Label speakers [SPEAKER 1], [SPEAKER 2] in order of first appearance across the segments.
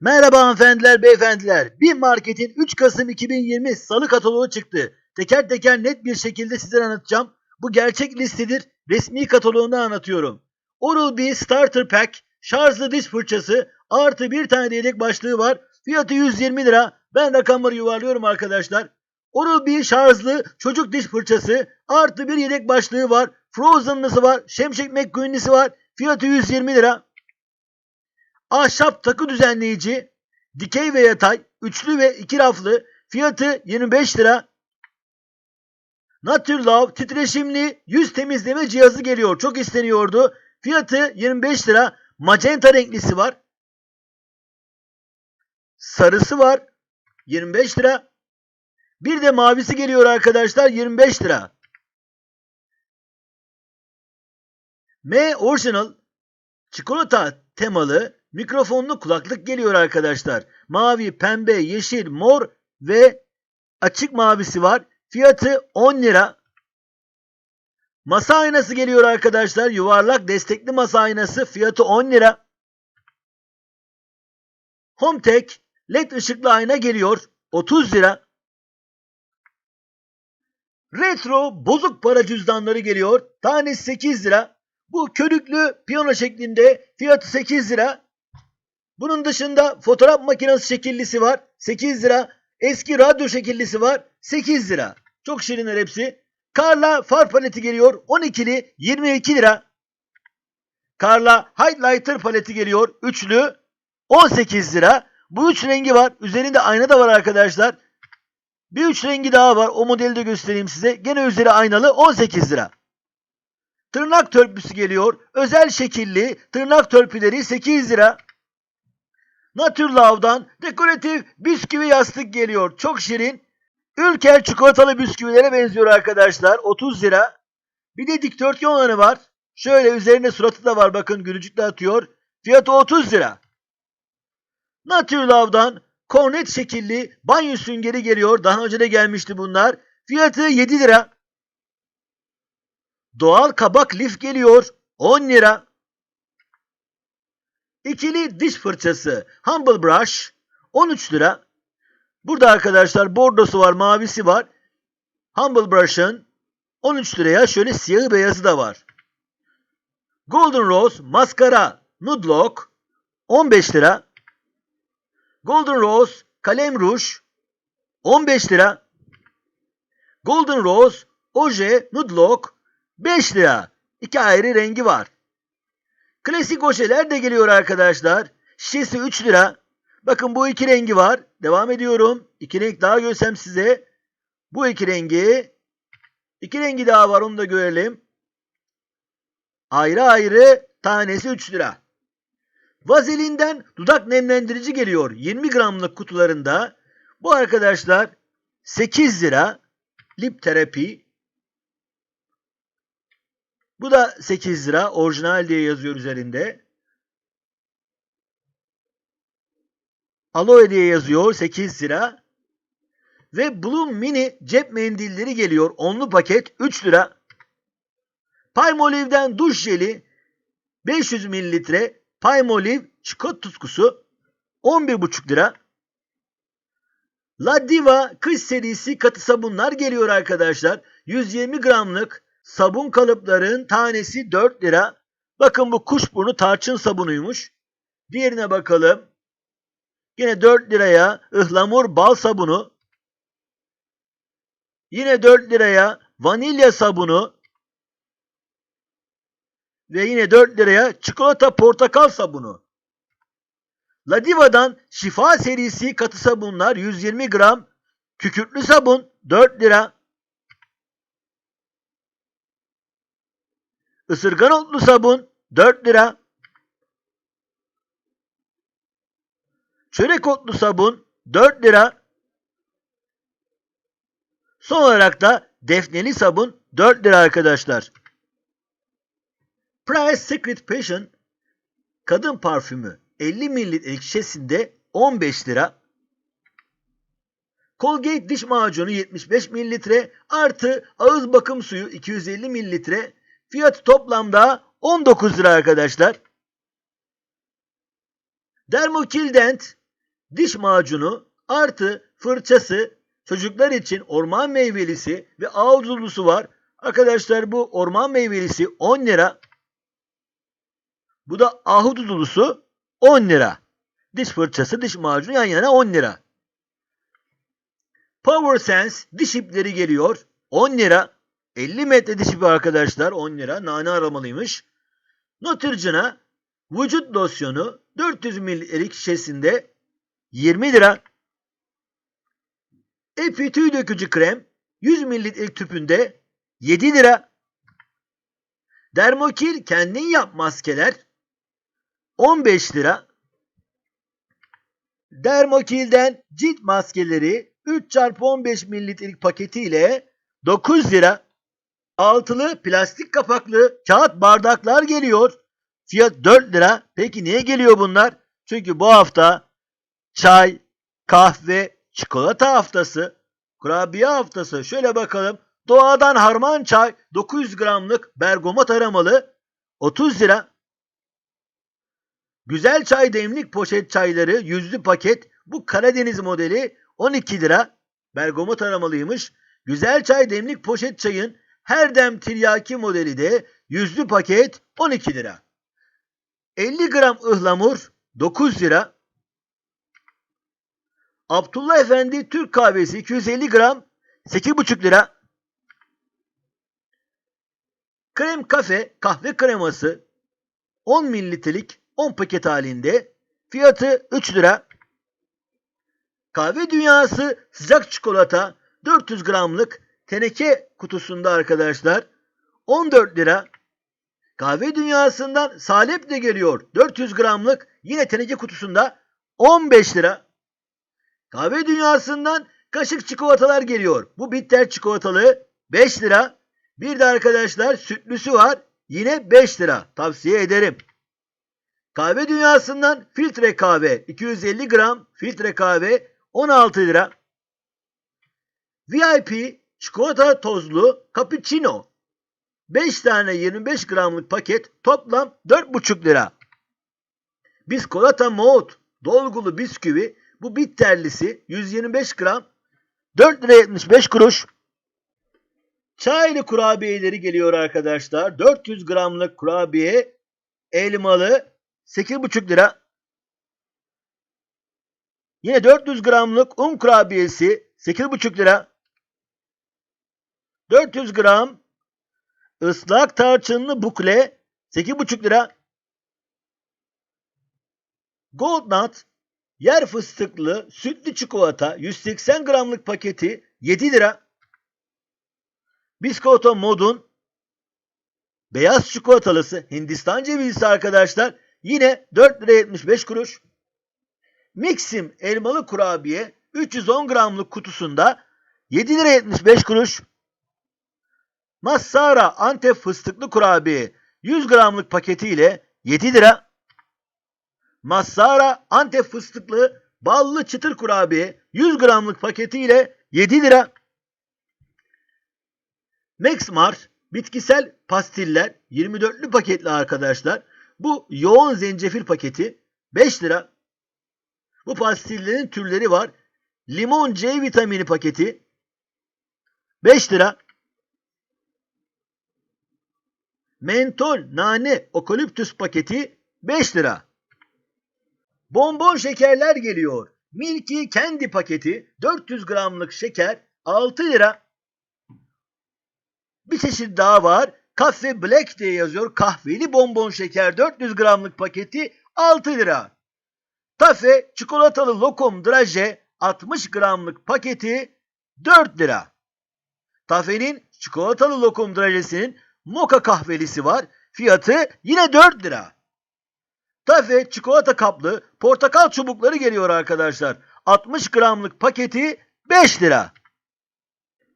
[SPEAKER 1] Merhaba hanımefendiler, beyefendiler. Bir marketin 3 Kasım 2020 salı kataloğu çıktı. Teker teker net bir şekilde size anlatacağım. Bu gerçek listedir. Resmi kataloğunu anlatıyorum. Oral-B Starter Pack, şarjlı diş fırçası, artı bir tane de yedek başlığı var. Fiyatı 120 lira. Ben rakamları yuvarlıyorum arkadaşlar. Oral-B şarjlı çocuk diş fırçası, artı bir yedek başlığı var. Frozen'lısı var, Şemşek McQueen'lisi var. Fiyatı 120 lira. Ahşap takı düzenleyici, dikey ve yatay, üçlü ve iki raflı, fiyatı 25 lira. Naturlove titreşimli yüz temizleme cihazı geliyor. Çok isteniyordu. Fiyatı 25 lira. Magenta renklisi var. Sarısı var. 25 lira. Bir de mavisi geliyor arkadaşlar. 25 lira. M Original çikolata temalı mikrofonlu kulaklık geliyor arkadaşlar. Mavi, pembe, yeşil, mor ve açık mavisi var. Fiyatı 10 lira. Masa aynası geliyor arkadaşlar. Yuvarlak destekli masa aynası. Fiyatı 10 lira. HomeTech LED ışıklı ayna geliyor. 30 lira. Retro bozuk para cüzdanları geliyor. Tanesi 8 lira. Bu körüklü piyano şeklinde fiyatı 8 lira. Bunun dışında fotoğraf makinesi şekillisi var. 8 lira. Eski radyo şekillisi var. 8 lira. Çok şirinler hepsi. Karla far paleti geliyor. 12'li 22 lira. Karla highlighter paleti geliyor. Üçlü 18 lira. Bu üç rengi var. Üzerinde ayna da var arkadaşlar. Bir üç rengi daha var. O modeli de göstereyim size. Gene üzeri aynalı 18 lira. Tırnak törpüsü geliyor. Özel şekilli tırnak törpüleri 8 lira. Naturlove'dan dekoratif bisküvi yastık geliyor. Çok şirin. Ülker çikolatalı bisküvilere benziyor arkadaşlar. 30 lira. Bir de dikdörtgen var. Şöyle üzerinde suratı da var bakın gülücük de atıyor. Fiyatı 30 lira. Naturlove'dan kornet şekilli banyo süngeri geliyor. Daha önce de gelmişti bunlar. Fiyatı 7 lira. Doğal kabak lif geliyor. 10 lira. İkili diş fırçası Humble Brush 13 lira. Burada arkadaşlar bordosu var, mavisi var. Humble Brush'ın 13 liraya şöyle siyahı beyazı da var. Golden Rose maskara Nude Lock 15 lira. Golden Rose kalem ruj 15 lira. Golden Rose oje Nude Lock 5 lira. İki ayrı rengi var. Klasik ojeler de geliyor arkadaşlar. Şişesi 3 lira. Bakın bu iki rengi var. Devam ediyorum. İki renk daha görsem size. Bu iki rengi. İki rengi daha var onu da görelim. Ayrı ayrı tanesi 3 lira. Vazelinden dudak nemlendirici geliyor. 20 gramlık kutularında. Bu arkadaşlar 8 lira. Lip terapi. Bu da 8 lira. Orijinal diye yazıyor üzerinde. Aloe diye yazıyor 8 lira. Ve Bloom Mini cep mendilleri geliyor. Onlu paket 3 lira. Palmolive'den duş jeli 500 mililitre. Palmolive çikolata tutkusu 11,5 lira. La Diva kış serisi katı sabunlar geliyor arkadaşlar. 120 gramlık sabun kalıpların tanesi 4 lira. Bakın bu kuşburnu tarçın sabunuymuş. Diğerine bakalım. Yine 4 liraya ıhlamur bal sabunu. Yine 4 liraya vanilya sabunu. Ve yine 4 liraya çikolata portakal sabunu. Ladiva'dan şifa serisi katı sabunlar 120 gram. Kükürtlü sabun 4 lira. Isırgan otlu sabun 4 lira. Çörek otlu sabun 4 lira. Son olarak da defneli sabun 4 lira arkadaşlar. Price Secret Passion kadın parfümü 50 mililitrelik şişesinde 15 lira. Colgate diş macunu 75 mililitre artı ağız bakım suyu 250 mililitre. Fiyatı toplamda 19 lira arkadaşlar. Dermokill Dent diş macunu artı fırçası çocuklar için orman meyvelisi ve ağızlısı var. Arkadaşlar bu orman meyvelisi 10 lira. Bu da ahududulusu 10 lira. Diş fırçası, diş macunu yan yana 10 lira. Power Sense diş ipleri geliyor. 10 lira. 50 metre diş ipi arkadaşlar 10 lira. Nane aromalıymış. Nutrigen'a vücut losyonu 400 mililitrelik şişesinde 20 lira. Epi tüy dökücü krem 100 mililitrelik tüpünde 7 lira. Dermokil kendin yap maskeler 15 lira. Dermokil'den cilt maskeleri 3 x 15 mililitrelik paketiyle 9 lira. Altılı plastik kapaklı kağıt bardaklar geliyor. Fiyat 4 lira. Peki niye geliyor bunlar? Çünkü bu hafta çay, kahve, çikolata haftası, kurabiye haftası. Şöyle bakalım. Doğadan harman çay 900 gramlık bergamot aromalı 30 lira. Güzel çay demlik poşet çayları yüzlü paket. Bu Karadeniz modeli 12 lira. Bergamot aromalıymış. Güzel çay demlik poşet çayın her dem tiryaki modeli de yüzlü paket 12 lira. 50 gram ıhlamur 9 lira. Abdullah Efendi Türk kahvesi 250 gram 8,5 lira. Krem kafe kahve kreması 10 mililitrelik 10 paket halinde fiyatı 3 lira. Kahve dünyası sıcak çikolata 400 gramlık teneke kutusunda arkadaşlar 14 lira. Kahve dünyasından salep de geliyor. 400 gramlık yine teneke kutusunda 15 lira. Kahve dünyasından kaşık çikolatalar geliyor. Bu bitter çikolatalı 5 lira. Bir de arkadaşlar sütlüsü var. Yine 5 lira. Tavsiye ederim. Kahve dünyasından filtre kahve 250 gram filtre kahve 16 lira. VIP çikolata tozlu cappuccino 5 tane 25 gramlık paket toplam 4,5 lira. Biskolata Moğut dolgulu bisküvi bu bitterlisi 125 gram 4 lira 75 kuruş. Çaylı kurabiyeleri geliyor arkadaşlar. 400 gramlık kurabiye elmalı 8,5 lira. Yine 400 gramlık un kurabiyesi 8,5 lira. 400 gram ıslak tarçınlı bukle 8,5 lira. Gold Nut yer fıstıklı sütlü çikolata 180 gramlık paketi 7 lira. Biskolata Mod'un beyaz çikolatalısı Hindistan cevizlisi arkadaşlar yine 4 lira 75 kuruş. Mixim elmalı kurabiye 310 gramlık kutusunda 7 lira 75 kuruş. Massara Antep fıstıklı kurabiye 100 gramlık paketiyle 7 lira. Massara Antep fıstıklı ballı çıtır kurabiye 100 gramlık paketiyle 7 lira. Max Mars bitkisel pastiller 24'lü paketli arkadaşlar. Bu yoğun zencefil paketi 5 lira. Bu pastillerin türleri var. Limon C vitamini paketi 5 lira. Mentol nane okaliptüs paketi 5 lira. Bonbon şekerler geliyor. Milky Candy paketi 400 gramlık şeker 6 lira. Bir çeşit daha var. Cafe Black diye yazıyor. Kahveli bonbon şeker 400 gramlık paketi 6 lira. Tafe çikolatalı lokum draje 60 gramlık paketi 4 lira. Tafe'nin çikolatalı lokum drajesinin moka kahvelisi var. Fiyatı yine 4 lira. Tafe çikolata kaplı portakal çubukları geliyor arkadaşlar. 60 gramlık paketi 5 lira.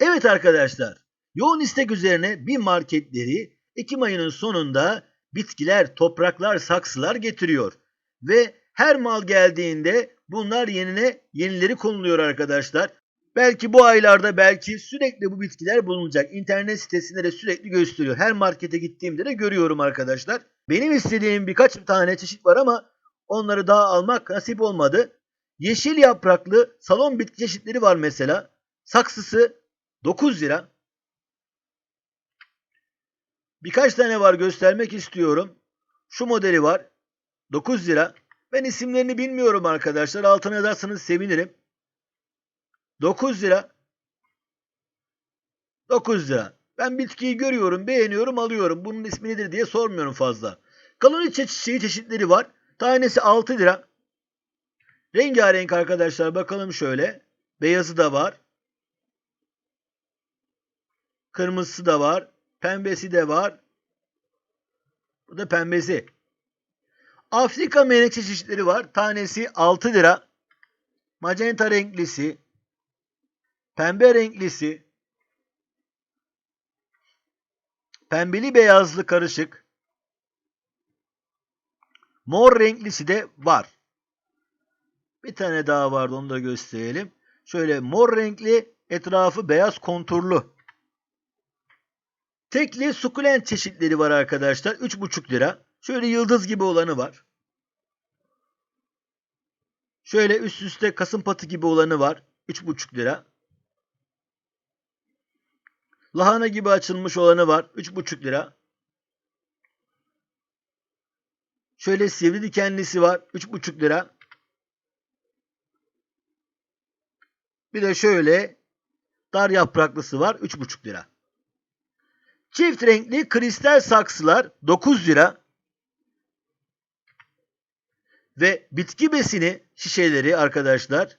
[SPEAKER 1] Evet arkadaşlar. Yoğun istek üzerine bir marketleri Ekim ayının sonunda bitkiler, topraklar, saksılar getiriyor. Ve her mal geldiğinde bunlar yenine yenileri konuluyor arkadaşlar. Belki bu aylarda belki sürekli bu bitkiler bulunacak. İnternet sitesinde de sürekli gösteriyor. Her markete gittiğimde de görüyorum arkadaşlar. Benim istediğim birkaç tane çeşit var ama onları daha almak nasip olmadı. Yeşil yapraklı salon bitki çeşitleri var mesela. Saksısı 9 lira. Birkaç tane var göstermek istiyorum. Şu modeli var. 9 lira. Ben isimlerini bilmiyorum arkadaşlar. Altına yazarsanız sevinirim. 9 lira. 9 lira. Ben bitkiyi görüyorum, beğeniyorum, alıyorum. Bunun ismi nedir diye sormuyorum fazla. Kaloriçe çiçeği çeşitleri var. Tanesi 6 lira. Rengarenk arkadaşlar bakalım şöyle. Beyazı da var. Kırmızısı da var. Pembesi de var. Bu da pembesi. Afrika menekşe çeşitleri var. Tanesi 6 lira. Magenta renklisi. Pembe renklisi. Pembeli beyazlı karışık. Mor renklisi de var. Bir tane daha vardı onu da gösterelim. Şöyle mor renkli etrafı beyaz konturlu. Tekli sukulent çeşitleri var arkadaşlar. 3,5 lira. Şöyle yıldız gibi olanı var. Şöyle üst üste kasım patı gibi olanı var. 3,5 lira. Lahana gibi açılmış olanı var. 3,5 lira. Şöyle sivri dikenlisi var. 3,5 lira. Bir de şöyle dar yapraklısı var. 3,5 lira. Çift renkli kristal saksılar 9 lira. Ve bitki besini şişeleri arkadaşlar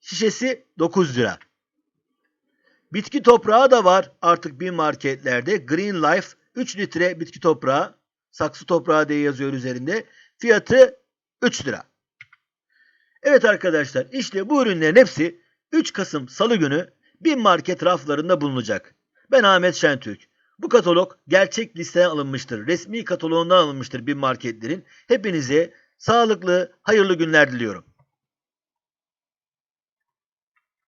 [SPEAKER 1] şişesi 9 lira. Bitki toprağı da var artık bir marketlerde. Green Life 3 litre bitki toprağı. Saksı toprağı diye yazıyor üzerinde. Fiyatı 3 lira. Evet arkadaşlar işte bu ürünlerin hepsi 3 Kasım Salı günü bir market raflarında bulunacak. Ben Ahmet Şentürk. Bu katalog gerçek listeden alınmıştır. Resmi kataloğundan alınmıştır bir marketlerin. Hepinize sağlıklı, hayırlı günler diliyorum.